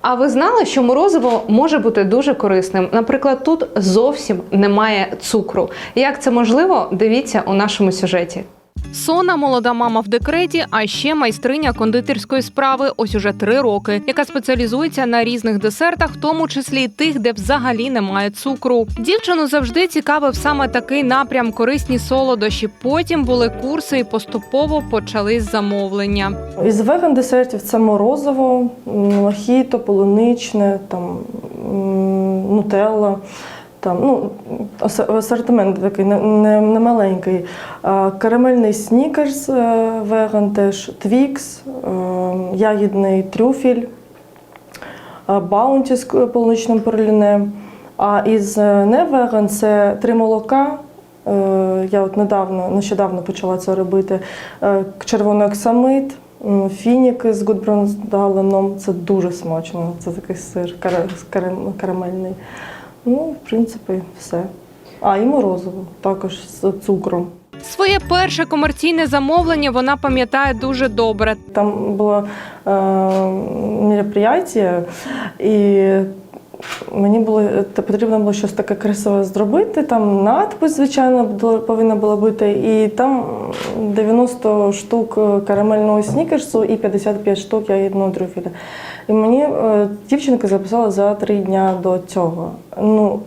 А ви знали, що морозиво може бути дуже корисним? Наприклад, тут зовсім немає цукру. Як це можливо? Дивіться у нашому сюжеті. Сона молода мама в декреті, а ще майстриня кондитерської справи ось уже три роки, яка спеціалізується на різних десертах, в тому числі тих, де взагалі немає цукру. Дівчину завжди цікавив саме такий напрям корисні солодощі. Потім були курси і поступово почались замовлення. Із веган десертів це морозиво, м, мохіто, полуничне, там нутелла. Там, ну, асортимент такий не, не, не маленький. Карамельний снікерс е, веган теж, твікс, е, ягідний трюфіль, баунті з полуничним проліне. А із е, не веган це три молока. Е, Я от недавно, нещодавно почала це робити. Е, Червоний оксамит, фініки з гудбронздаленом. Це дуже смачно. Це такий сир карамельний. Ну, в принципі, все. А, і морозиво також з цукром. Своє перше комерційне замовлення вона пам'ятає дуже добре. Там було е, мероприятие, і мені було потрібно було щось таке красиве зробити. Там надпис, звичайно, повинна була бути. І там 90 штук карамельного снікерсу і 55 штук ягідного трюфеля. І мені е, дівчинка записала за три дня до цього. Ну,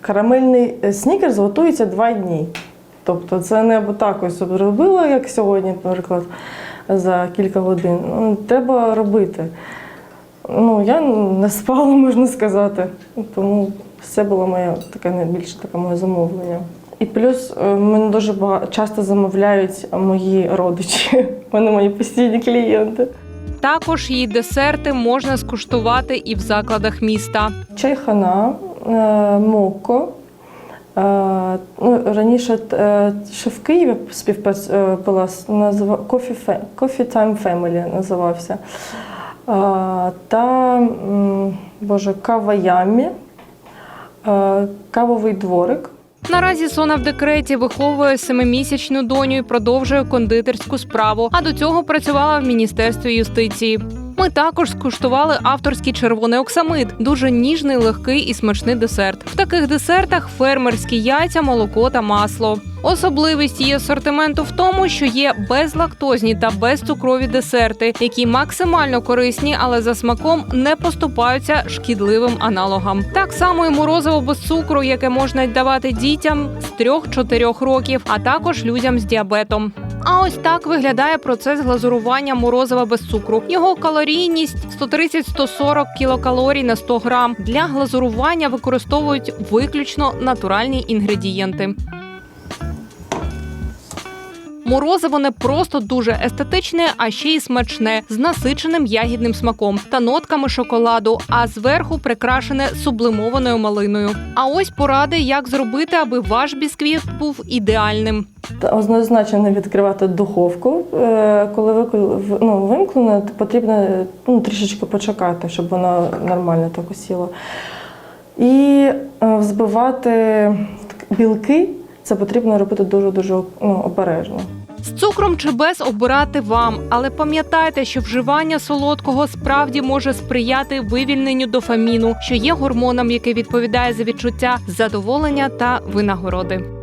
карамельний е, снікерс готується два дні. Тобто це не або так ось робила, як сьогодні, наприклад, за кілька годин. Ну, Треба робити. Ну, я не спала, можна сказати. Тому це було моє таке найбільше таке моє замовлення. І плюс е, мене дуже багато часто замовляють мої родичі. Вони мої постійні клієнти. Також її десерти можна скуштувати і в закладах міста. Чайхана, е, моко. Е, Ну, раніше ще в Києві співпрацювала, Fa- Coffee Time Family називався. Та боже, Каваямі, кавовий дворик. Наразі Сона в декреті виховує семимісячну доню і продовжує кондитерську справу. А до цього працювала в міністерстві юстиції. Ми також скуштували авторський червоний оксамит, дуже ніжний, легкий і смачний десерт. В таких десертах фермерські яйця, молоко та масло. Особливість її асортименту в тому, що є безлактозні та безцукрові десерти, які максимально корисні, але за смаком не поступаються шкідливим аналогам. Так само і морозиво без цукру, яке можна давати дітям з 3-4 років, а також людям з діабетом. А ось так виглядає процес глазурування морозива без цукру. Його калорійність 130-140 кілокалорій на 100 грам. Для глазурування використовують виключно натуральні інгредієнти. Морозиво не просто дуже естетичне, а ще й смачне, з насиченим ягідним смаком та нотками шоколаду, а зверху прикрашене сублимованою малиною. А ось поради, як зробити, аби ваш бісквіт був ідеальним. Однозначно не відкривати духовку. Е, Коли ви ну, вимкнено, потрібно ну, трішечки почекати, щоб воно нормально так осіло. І е, взбивати білки це потрібно робити дуже-дуже ну, обережно. З цукром чи без обирати вам, але пам'ятайте, що вживання солодкого справді може сприяти вивільненню дофаміну, що є гормоном, який відповідає за відчуття задоволення та винагороди.